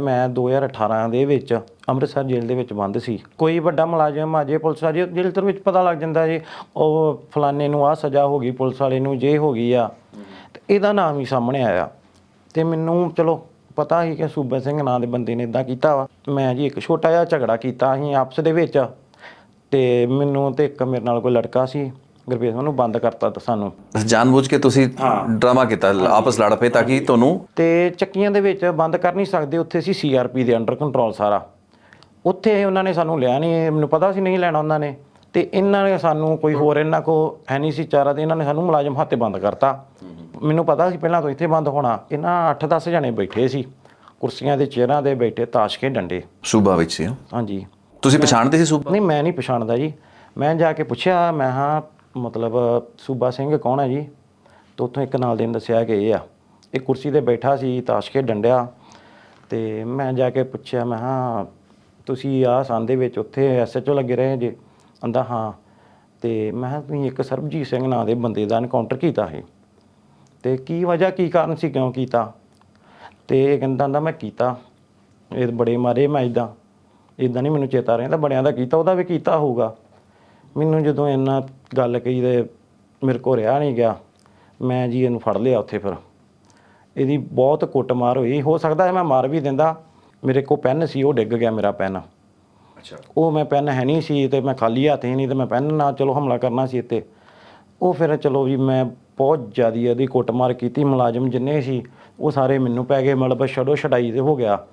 ਮੈਂ 2018 ਦੇ ਵਿੱਚ ਅੰਮ੍ਰਿਤਸਰ ਜੇਲ੍ਹ ਦੇ ਵਿੱਚ ਬੰਦ ਸੀ। ਕੋਈ ਵੱਡਾ ਮੁਲਾਜ਼ਮ ਅਜੇ ਪੁਲਿਸ ਆ ਜੇ, ਜੇਲ੍ਹ ਦੇ ਵਿੱਚ ਪਤਾ ਲੱਗ ਜਾਂਦਾ ਜੀ ਉਹ ਫਲਾਣੇ ਨੂੰ ਆ ਸਜ਼ਾ ਹੋ ਗਈ, ਪੁਲਿਸ ਵਾਲੇ ਨੂੰ ਜੇ ਹੋ ਗਈ ਆ, ਤੇ ਇਹਦਾ ਨਾਮ ਹੀ ਸਾਹਮਣੇ ਆਇਆ। ਤੇ ਮੈਨੂੰ ਚਲੋ ਪਤਾ ਸੀ ਕਿ ਸੂਬਾ ਸਿੰਘ ਨਾਂ ਦੇ ਬੰਦੇ ਨੇ ਇਦਾਂ ਕੀਤਾ ਵਾ। ਮੈਂ ਜੀ ਇੱਕ ਛੋਟਾ ਜਿਹਾ ਝਗੜਾ ਕੀਤਾ ਅਸੀਂ ਆਪਸ ਦੇ ਵਿੱਚ, ਤੇ ਮੈਨੂੰ ਤੇ ਇੱਕ ਮੇਰੇ ਨਾਲ ਕੋਈ ਲੜਕਾ ਸੀ। ਗੁਰਪ੍ਰੀਤ ਉਹਨੂੰ ਬੰਦ ਕਰਤਾ ਤਾਂ ਸਾਨੂੰ। ਜਾਣਬੁੱਝ ਕੇ ਤੁਸੀਂ ਡਰਾਮਾ ਕੀਤਾ ਆਪਸ ਲੜ ਪਏ ਤਾਂ ਕਿ ਤੁਹਾਨੂੰ? ਤੇ ਚੱਕੀਆਂ ਦੇ ਵਿੱਚ ਬੰਦ ਕਰ ਨਹੀਂ ਸਕਦੇ ਉੱਥੇ ਸੀ ਸੀਆਰਪੀ ਦੇ ਅੰਡਰ ਕੰਟਰੋਲ ਸਾਰਾ। ਉੱਥੇ ਉਹਨਾਂ ਨੇ ਸਾਨੂੰ ਲਿਆ ਨਹੀਂ ਮੈਨੂੰ ਪਤਾ ਸੀ ਨਹੀਂ ਲੈਣਾ ਉਹਨਾਂ ਨੇ। ਤੇ ਇਹਨਾਂ ਨੇ ਸਾਨੂੰ ਕੋਈ ਹੋਰ ਇਹਨਾਂ ਕੋ ਹੈ ਨਹੀਂ ਸੀ ਚਾਰਾ ਤੇ ਇਹਨਾਂ ਨੇ ਸਾਨੂੰ ਮੁਲਾਜ਼ਮ ਹੱਥੇ ਬੰਦ ਕਰਤਾ। ਮੈਨੂੰ ਪਤਾ ਸੀ ਪਹਿਲਾਂ ਤੋਂ ਇੱਥੇ ਬੰਦ ਹੋਣਾ। ਇਹਨਾਂ 8-10 ਜਣੇ ਬੈਠੇ ਸੀ। ਕੁਰਸੀਆਂ ਦੇ ਚੇਅਰਾਂ ਦੇ ਬੈਠੇ ਤਾਸ਼ ਕੇ ਡੰਡੇ। ਸੂਬਾ ਵਿੱਚ ਸੀ ਹਾਂਜੀ। ਤੁਸੀਂ ਪਛਾਣਦੇ ਸੀ ਸੂਬਾ? ਨਹੀਂ ਮੈਂ ਨਹੀਂ ਪਛਾਣਦਾ ਜੀ। ਮੈਂ ਜਾ ਕੇ ਪੁੱਛਿਆ ਮੈਂ ਹਾਂ ਮਤਲਬ ਸੂਬਾ ਸਿੰਘ ਕੌਣ ਹੈ ਜੀ? ਤੇ ਉੱਥੋਂ ਇੱਕ ਨਾਲ ਦੇ ਨੇ ਦੱਸਿਆ ਕਿ ਇਹ ਆ। ਇਹ ਕੁਰਸੀ ਤੇ ਬੈਠਾ ਸੀ, ਤਾਸ਼ ਕੇ ਡੰਡਿਆ ਤੇ ਮੈਂ ਜਾ ਕੇ ਪੁੱਛਿਆ, ਮੈਂ ਹਾਂ ਤੁਸੀਂ ਆ ਸੰਨ ਦੇ ਵਿੱਚ ਉੱਥੇ ਐਸਐਚਓ ਲੱਗੇ ਰਹੇ ਜੇ? ਕਹਿੰਦਾ, ਹਾਂ। ਤੇ ਮੈਂ ਕਿਹਾ, ਤੁਸੀਂ ਇੱਕ ਸਰਬਜੀਤ ਸਿੰਘ ਨਾਂ ਦੇ ਬੰਦੇ ਦਾ ਐਨਕਾਊਂਟਰ ਕੀਤਾ ਸੀ। ਤੇ ਕੀ ਵਜ੍ਹਾ, ਕੀ ਕਾਰਨ ਸੀ, ਕਿਉਂ ਕੀਤਾ? ਤੇ ਇਹ ਕਹਿੰਦਾ ਹੁੰਦਾ ਮੈਂ ਕੀਤਾ। ਇਹ ਬੜੇ ਮਾਰੇ ਮੈਂ ਇਦਾਂ ਇਦਾਂ ਨਹੀਂ ਮੈਨੂੰ ਚੇਤਾ ਰਹਿੰਦਾ ਬੜਿਆਂ ਦਾ ਕੀਤਾ, ਉਹਦਾ ਵੀ ਕੀਤਾ ਹੋਊਗਾ। ਮੈਨੂੰ ਜਦੋਂ ਇੰਨਾ ਗੱਲ ਕਹੀ ਤੇ ਮੇਰੇ ਕੋ ਰਿਹਾ ਨਹੀਂ ਗਿਆ ਮੈਂ ਜੀ ਇਹਨੂੰ ਫੜ ਲਿਆ ਉੱਥੇ ਫਿਰ। ਇਹਦੀ ਬਹੁਤ ਕੁੱਟਮਾਰ ਹੋਈ। ਹੋ ਸਕਦਾ ਹੈ ਮੈਂ ਮਾਰ ਵੀ ਦਿੰਦਾ। ਮੇਰੇ ਕੋ ਪੈਨ ਸੀ ਉਹ ਡਿੱਗ ਗਿਆ ਮੇਰਾ ਪੈਨ। ਅੱਛਾ। ਉਹ ਮੈਂ ਪੈਨ ਹੈ ਨਹੀਂ ਸੀ ਤੇ ਮੈਂ ਖਾਲੀ ਹੱਥ ਹੀ ਨਹੀਂ ਤੇ ਮੈਂ ਪੈਨ ਨਾਲ ਚਲੋ ਹਮਲਾ ਕਰਨਾ ਸੀ ਇੱਥੇ। ਉਹ ਫਿਰ ਚਲੋ ਵੀ ਮੈਂ ਬਹੁਤ ਜ਼ਿਆਦੀ ਇਹਦੀ ਕੁੱਟਮਾਰ ਕੀਤੀ ਮੁਲਾਜ਼ਮ ਜਿੰਨੇ ਸੀ ਉਹ ਸਾਰੇ ਮੈਨੂੰ ਪੈ ਗਏ। ਮਤਲਬ ਛੜੋ ਛਡਾਈ ਤੇ ਹੋ ਗਿਆ।